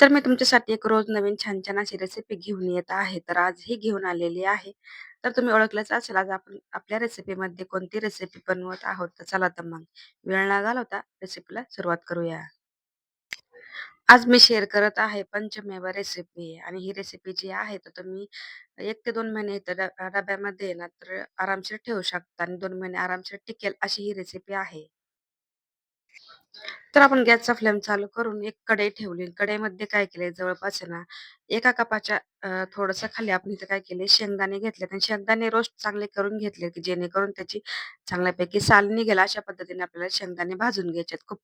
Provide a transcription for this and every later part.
तर मी तुमच्यासाठी एक रोज नवीन छान-छान अशी रेसिपी घेऊन येत आहे. तर आज ही घेऊन आलेली आहे. तर तुम्ही ओळखलंच असेल आज आपण आपल्या रेसिपीमध्ये कोणती रेसिपी बनवत आहोत. तर चला तर मग वेळ न घालवता रेसिपीला सुरुवात करूया. आज मी शेअर करत आहे पंचमेवा रेसिपी आणि ही रेसिपी जी आहे तर तुम्ही एक ते दोन महिने इथं ड डब्यामध्ये ना तर आरामशीर ठेवू शकता आणि दोन महिने आरामशीर टिकेल अशी ही रेसिपी आहे. तर आपण गॅसचा फ्लेम चालू करून एक कढई ठेवली. कढईमध्ये काय केलंय जवळपास आहे ना, एका कपाच्या अ, थोडंसं खाली आपण इथे काय केले शेंगदाणे घेतलेत आणि शेंगदाणे रोस्ट चांगले करून घेतले, की जेणेकरून त्याची चांगल्यापैकी साल निघेल अशा पद्धतीने आपल्याला शेंगदाणे भाजून घ्यायचे खूप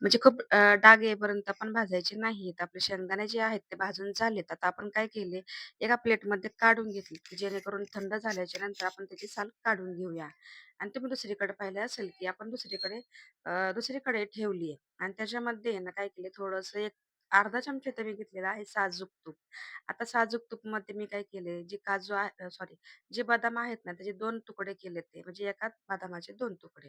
म्हणजे खूप अ, डाग येईपर्यंत पण भाजायचे नाहीत. आपले शेंगदाणे जे आहेत ते भाजून झालेत. आता आपण काय केले, एका प्लेटमध्ये काढून घेतले, की जेणेकरून थंड झाल्याच्यानंतर आपण त्याची साल काढून घेऊया. आणि तुम्ही दुसरीकडे पाहिलं असेल, की आपण दुसरीकडे अ, दुसरीकडे ठेवली आहे आणि त्याच्यामध्ये आहे ना काय केले थोडंसं एक अर्धा चमचा मी घेतलेला आहे साजूक तूप. आता साजूक तुपमध्ये मी काय केले, जे काजू आहे सॉरी जे बदाम आहेत ना त्याचे दोन तुकडे केले ते म्हणजे एका बदामाचे दोन तुकडे.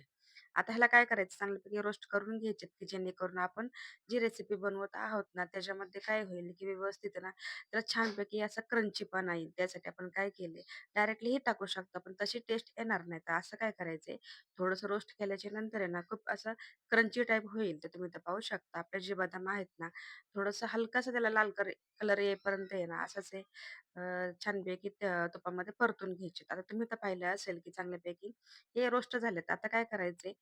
आता ह्याला काय करायचं चांगल्यापैकी रोस्ट करून घ्यायचे, की जेणेकरून आपण जी रेसिपी बनवत आहोत ना त्याच्यामध्ये काय होईल, की व्यवस्थित ना त्याला छानपैकी असा क्रंचीपणा येईल. त्यासाठी आपण काय केले, डायरेक्टली हे टाकू शकतो पण तशी टेस्ट येणार नाही. तर असं काय करायचंय, थोडंसं रोस्ट केल्याच्यानंतर आहे ना खूप असं क्रंची टाइप होईल. तर तुम्ही तर पाहू शकता आपले जे बदाम आहेत ना, थोडंसं हलकासा त्याला लाल कर कलर येईपर्यंत आहे ना असंच आहे अ, छानपैकी त्या तुपामध्ये परतून घ्यायचे. आता तुम्ही तर पाहिलं असेल, की चांगल्यापैकी हे रोस्ट झालेत. आता काय करायचे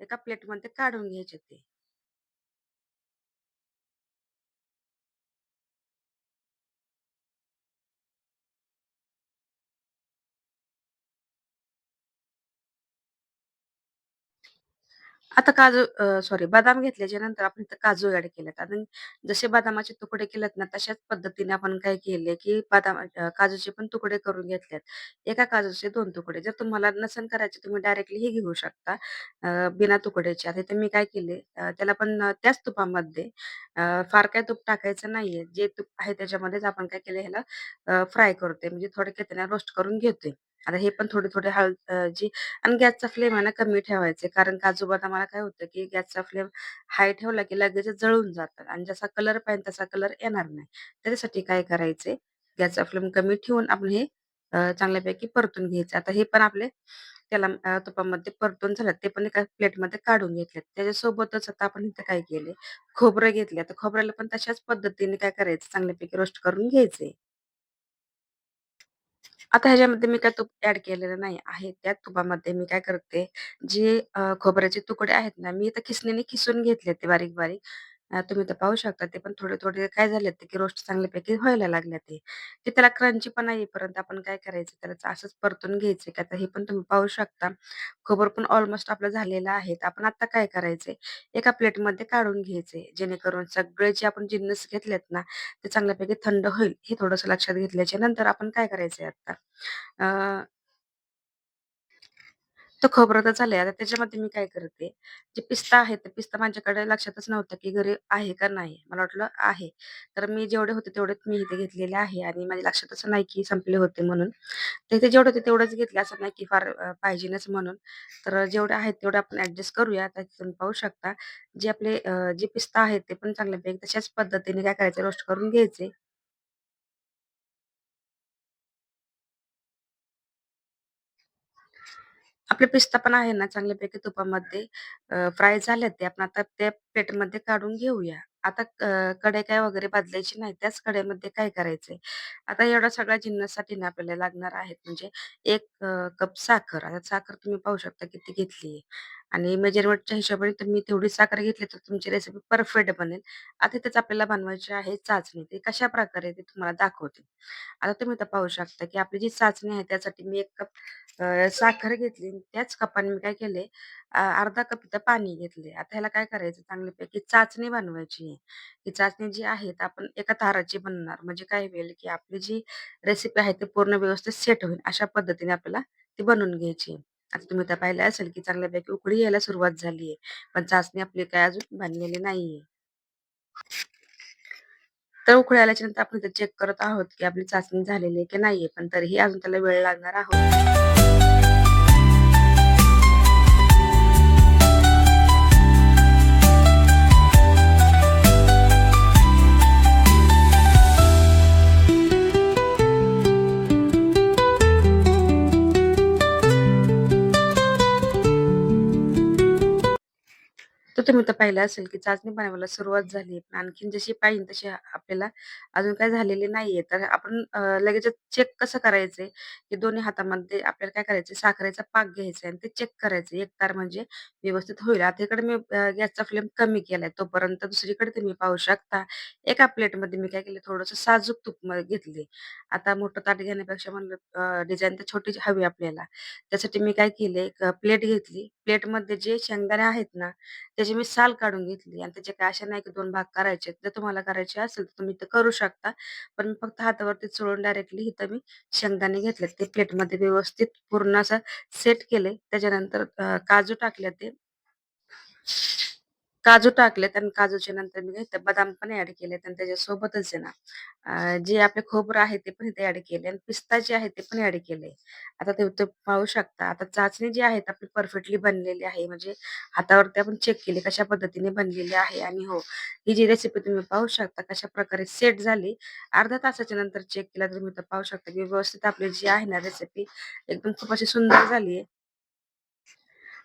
एका प्लेटमध्ये काढून घ्यायचे ते. आता काजू अ, सॉरी बदाम घेतल्याच्या नंतर आपण इथं काजू ॲड केलेत आणि जसे बदामाचे तुकडे केलेत ना, तशाच पद्धतीने आपण काय केले, की बदाम अ, काजूचे पण तुकडे करून घेतलेत. एका काजूचे 2 तुकडे. जर तुम्हाला नसेल करायचे तुम्ही डायरेक्टली हे घेऊ शकता अ, बिना तुकड्याचे. आता इथे मी काय केले अ, त्याला पण अ, त्याच तुपामध्ये अ, फार काही तूप टाकायचं नाहीये. जे तूप आहे त्याच्यामध्येच आपण काय केलं ह्याला फ्राय करतोय म्हणजे थोडक्यात त्याला रोस्ट करून घेतोय. आता हे पण थोडे-थोडे हळद अ, जी आणि गॅसचा फ्लेम आहे ना कमी ठेवायचा कारण काजू बदामाला काय होतं, की गॅसचा फ्लेम हाय ठेवला की लगेचच जळून जातात आणि जसा कलर पाहिजे तसा कलर येणार नाही. त्याच्यासाठी काय करायचे, गॅसचा फ्लेम कमी ठेवून आपण हे अ, चांगल्यापैकी परतून घ्यायचे आता हे पण आपले त्याला अ, तुपामध्ये परतून झालं. ते पण एका प्लेटमध्ये काढून घेतलेत. त्याच्यासोबतच आता आपण इथं काय केले, खोबरं घेतले. आता खोबऱ्याला पण तशाच पद्धतीने काय करायचं, चांगल्यापैकी रोस्ट करून घ्यायचे आता ह्याच्यामध्ये मी काय तूप ॲड केलेलं नाही आहे. त्या तुपामध्ये मी काय करते, जे अ, खोबऱ्याचे तुकडे आहेत ना, मी इथं खिसणीने खिसून घेतले ते बारीक-बारीक. अ, तुम्ही ते पाहू शकता ते पण थोडे-थोडे काय झालेत ते, की रोस्ट चांगल्यापैकी व्हायला लागले ते. की त्याला क्रंचीपणा येईपर्यंत आपण काय करायचं, त्याला असंच परतून घ्यायचं की आता हे पण तुम्ही पाहू शकता. खोबर पण ऑलमोस्ट आपलं झालेलं आहे. तर आपण आता काय करायचंय, एका प्लेटमध्ये काढून घ्यायचंय. जेणेकरून सगळे जे आपण जिन्नस घेतलेत ना, ते चांगल्यापैकी थंड होईल. हे थोडंसं लक्षात घेतल्याच्या नंतर आपण काय करायचंय आता अ, तर खोबरं तर झालंय. आता त्याच्यामध्ये मी काय करते, जे पिस्ता आहे, ते पिस्ता माझ्याकडे लक्षातच नव्हतं, की घरी आहे का नाही. मला वाटलं आहे. तर मी जेवढे होते तेवढेच मी इथे घेतलेले आहे आणि माझ्या लक्षातच नाही, की संपले होते म्हणून. तर ते जेवढे होते तेवढेच घेतले. असं नाही, की फार अ, पाहिजेनच म्हणून. तर जेवढे आहेत तेवढे आपण ॲडजस्ट करूया. आता तुम्ही पाहू शकता, जे आपले अ, जे पिस्ता आहेत, ते पण चांगल्यापैकी तशाच पद्धतीने काय करायचं, रोस्ट करून घ्यायचे. आपले पिस्ता पण आहे ना चांगल्यापैकी तुपामध्ये अ, फ्राय झाले ते. आपण आता त्या प्लेटमध्ये काढून घेऊया. आता अ, कढई काय वगैरे बदलायची नाही. त्याच कढईमध्ये काय करायचंय, आता एवढा सगळ्या जिन्नससाठी ना आपल्याला लागणार आहेत म्हणजे 1 अ, कप साखर. आता साखर तुम्ही पाहू शकता किती घेतली आणि मेजरमेंटच्या हिशोबाने तुम्ही तेवढी साखर घेतली तर तुमची रेसिपी परफेक्ट बनेल. आता त्याच आपल्याला बनवायची आहे चाचणी. ते कशा प्रकारे ते तुम्हाला दाखवते. आता तुम्ही इथं पाहू शकता, की आपली जी चाचणी आहे त्यासाठी मी एक कप साखर घेतली. त्याच कपाने मी काय केले अर्धा कप इथं पाणी घेतले. आता ह्याला काय करायचं चांगल्यापैकी चाचणी बनवायची आहे. ही चाचणी जी आहे तर आपण एका ताराची बनवणार. म्हणजे काय होईल, की आपली जी रेसिपी आहे ती पूर्ण व्यवस्थित सेट होईल. अशा पद्धतीने आपल्याला ती बनवून घ्यायची. आता तुम्ही तर पाहिलं असेल, की चांगल्यापैकी उकळी यायला सुरुवात झाली आहे. पण चाचणी आपली काय अजून बांधलेली नाहीये. तर उकळी आल्याच्यानंतर आपण चेक करत आहोत, की आपली चाचणी झालेली आहे की नाहीये. पण तरीही अजून त्याला वेळ लागणार आहोत. तुम्ही तर पाहिलं असेल, की चाचणी बनवायला सुरुवात झाली. पण आणखीन जशी पाहिजे तशी आपल्याला अजून काय झालेली नाहीये. तर आपण अ, लगेचच चेक कसं करायचंय, की दोन्ही हातामध्ये आपल्याला काय करायचं साखरेचा पाक घ्यायचा आहे आणि ते चेक करायचं एकतार म्हणजे व्यवस्थित होईल. आता इकडे मी अ, गॅसचा फ्लेम कमी केलाय. तोपर्यंत दुसरीकडे तुम्ही पाहू शकता, एका प्लेटमध्ये मी काय केलं, थोडंसं साजूक तूप म घेतले. आता मोठं ताट घेण्यापेक्षा म्हणलं डिझाईन तर छोटी हवी आपल्याला. त्यासाठी मी काय केले, एक प्लेट घेतली. प्लेटमध्ये जे शेंगदाणे आहेत ना, त्याची मी साल काढून घेतली आणि त्याचे काय अशा नाही की दोन भाग करायचे जर तुम्हाला करायचे असेल तर तुम्ही ते करू शकता. पण फक्त हातावरती चोळून डायरेक्टली इथं मी शेंगदाणे घेतले. ते प्लेटमध्ये व्यवस्थित पूर्ण असं सेट केले. त्याच्यानंतर काजू टाकले ते काजू टाकलेत आणि काजूच्या नंतर मी इथे बदाम पण ऍड केलेत आणि त्याच्यासोबतच आहे ना, जे आपले खोबरं आहे ते पण इथे ऍड केले आणि पिस्ता जे आहे ते पण ऍड केले. आता ते पाहू शकता. आता चाचणी जी आहे आपली परफेक्टली बनलेली आहे. म्हणजे हातावरती आपण चेक केली कशा पद्धतीने बनलेली आहे आणि हो, ही जी रेसिपी तुम्ही पाहू शकता कशा प्रकारे सेट झाली. अर्ध्या तासाच्या नंतर चेक केला तर तुम्ही पाहू शकता, की व्यवस्थित आपली जी आहे ना रेसिपी एकदम खूप अशी सुंदर झाली आहे.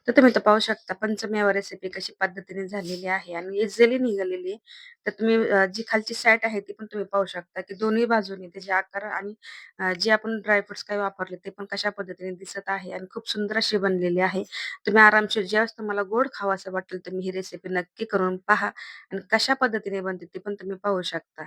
तर तुम्ही तर पाहू शकता पंचमेवा रेसिपी कशी पद्धतीने झालेली आहे आणि इझिली निघालेली आहे. तर तुम्ही अ, जी खालची साईट आहे ती पण तुम्ही पाहू शकता, की दोन्ही बाजूने त्याचे आकार आणि अ, जे आपण ड्राय काय काही वापरले ते पण कशा पद्धतीने दिसत आहे आणि खूप सुंदर अशी बनलेली आहे. तुम्ही आरामशीर ज्यावेळेस तुम्हाला गोड खावंसं वाटेल तुम्ही ही रेसिपी नक्की करून पहा आणि कशा पद्धतीने बनते ते पण तुम्ही पाहू शकता.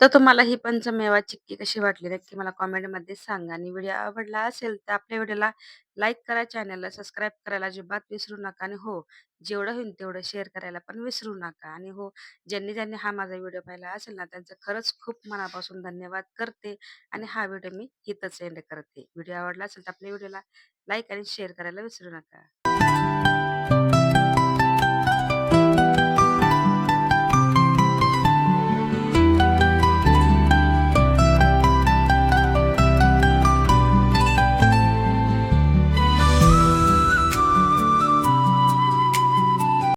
तर तुम्हाला ही पंचमेवा चिक्की कशी वाटली नक्की मला कॉमेंटमध्ये सांगा आणि व्हिडिओ आवडला असेल तर आपल्या व्हिडिओला लाईक करा, चॅनलला सबस्क्राईब करायला अजिबात विसरू नका आणि हो, जेवढं होईल तेवढं शेअर करायला पण विसरू नका आणि हो, ज्यांनी ज्यांनी हा माझा व्हिडिओ पाहिला असेल ना, त्यांचं खरंच खूप मनापासून धन्यवाद करते आणि हा व्हिडिओ मी इथंच एंड करते. व्हिडिओ आवडला असेल तर आपल्या व्हिडिओला लाईक आणि शेअर करायला विसरू नका.